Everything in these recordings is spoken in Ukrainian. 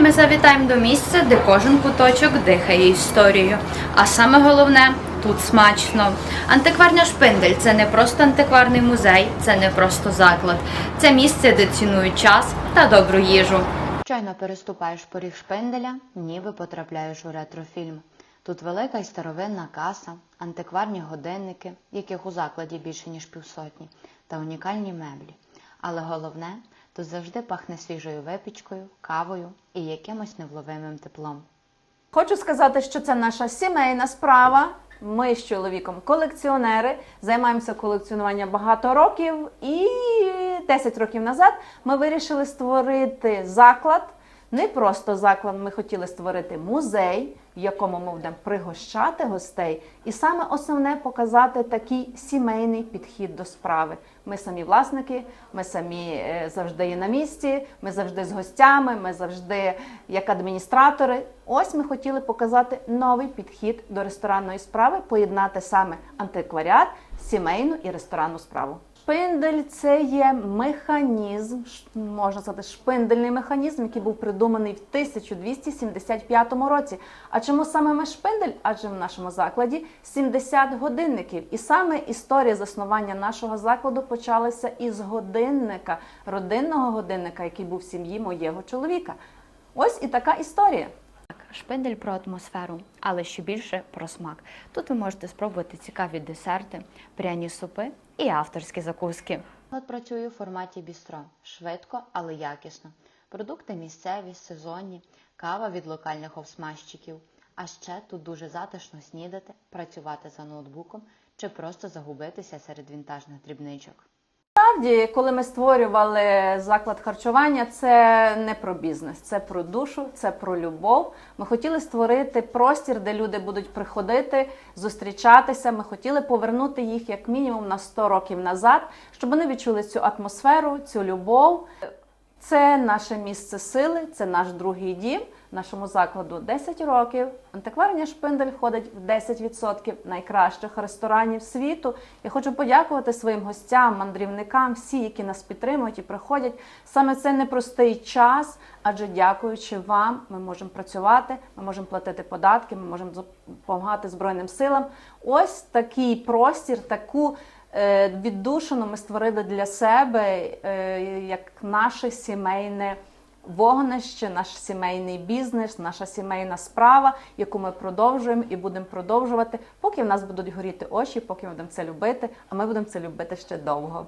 Сьогодні ми завітаємо до місця, де кожен куточок дихає історією. А саме головне тут смачно. Антикварня шпиндель це не просто антикварний музей, це не просто заклад. Це місце, де цінують час та добру їжу. Щойно переступаєш поріг шпинделя, ніби потрапляєш у ретрофільм. Тут велика й старовинна каса, антикварні годинники, яких у закладі більше ніж півсотні, та унікальні меблі. Але головне, тут завжди пахне свіжою випічкою, кавою і якимось невловимим теплом. Хочу сказати, що це наша сімейна справа. Ми з чоловіком колекціонери, займаємося колекціонуванням багато років, і 10 років назад ми вирішили створити заклад. Не просто заклад, ми хотіли створити музей, в якому ми будемо пригощати гостей, і саме основне показати такий сімейний підхід до справи. Ми самі власники, ми самі е, завжди є на місці, ми завжди з гостями, ми завжди як адміністратори. Ось ми хотіли показати новий підхід до ресторанної справи, поєднати саме антикваріат, сімейну і ресторанну справу. Шпиндель це є механізм, можна сказати, шпиндельний механізм, який був придуманий в 1275 році. А чому саме ми шпиндель? Адже в нашому закладі 70 годинників. І саме історія заснування нашого закладу почалася із годинника, родинного годинника, який був в сім'ї моєго чоловіка. Ось і така історія. Шпиндель про атмосферу, але ще більше про смак. Тут ви можете спробувати цікаві десерти, пряні супи і авторські закуски. От працює у форматі бістро, швидко, але якісно. Продукти місцеві, сезонні, кава від локальних обсмажчиків. А ще тут дуже затишно снідати, працювати за ноутбуком чи просто загубитися серед вінтажних дрібничок. Насправді, коли ми створювали заклад харчування, це не про бізнес, це про душу, це про любов. Ми хотіли створити простір, де люди будуть приходити, зустрічатися. Ми хотіли повернути їх як мінімум на 100 років назад, щоб вони відчули цю атмосферу, цю любов. Це наше місце сили, це наш другий дім. Нашому закладу 10 років. Антикварня шпиндель входить в 10% найкращих ресторанів світу. Я хочу подякувати своїм гостям, мандрівникам, всі, які нас підтримують і приходять. Саме це непростий час, адже дякуючи вам, ми можемо працювати, ми можемо платити податки, ми можемо допомагати Збройним силам. Ось такий простір, таку віддушину ми створили для себе е, як наше сімейне вогнище, наш сімейний бізнес, наша сімейна справа, яку ми продовжуємо і будемо продовжувати, поки в нас будуть горіти очі, поки ми будемо це любити, а ми будемо це любити ще довго.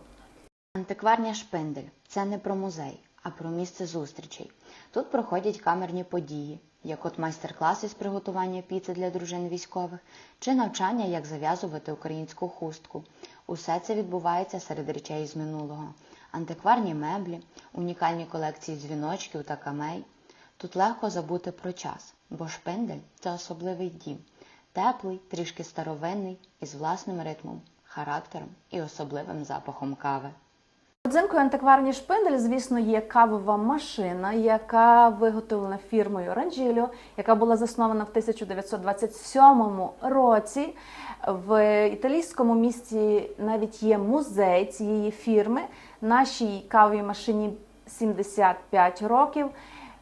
Антикварня шпиндель це не про музей, а про місце зустрічей. Тут проходять камерні події, як от майстер-класи з приготування піци для дружин військових, чи навчання, як зав'язувати українську хустку. Усе це відбувається серед речей з минулого. Антикварні меблі, унікальні колекції дзвіночків та камей. Тут легко забути про час, бо шпиндель це особливий дім, теплий, трішки старовинний, із власним ритмом, характером і особливим запахом кави. Родзинкою антикварні шпиндель, звісно, є кавова машина, яка виготовлена фірмою Ранджіліо, яка була заснована в 1927 році. В італійському місті навіть є музей цієї фірми. Нашій кавовій машині 75 років.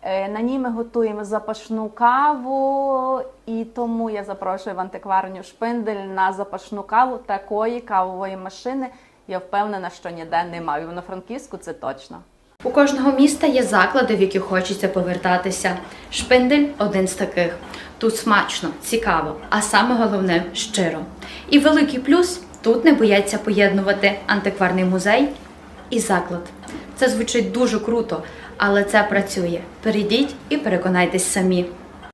Е, На ній ми готуємо запашну каву, і тому я запрошую в антикварню шпиндель на запашну каву такої кавової машини. Я впевнена, що ніде немає. В Івано-Франківську це точно. У кожного міста є заклади, в які хочеться повертатися. Шпиндель один з таких. Тут смачно, цікаво, а саме головне щиро. І великий плюс тут не бояться поєднувати антикварний музей і заклад. Це звучить дуже круто, але це працює. Перейдіть і переконайтесь самі.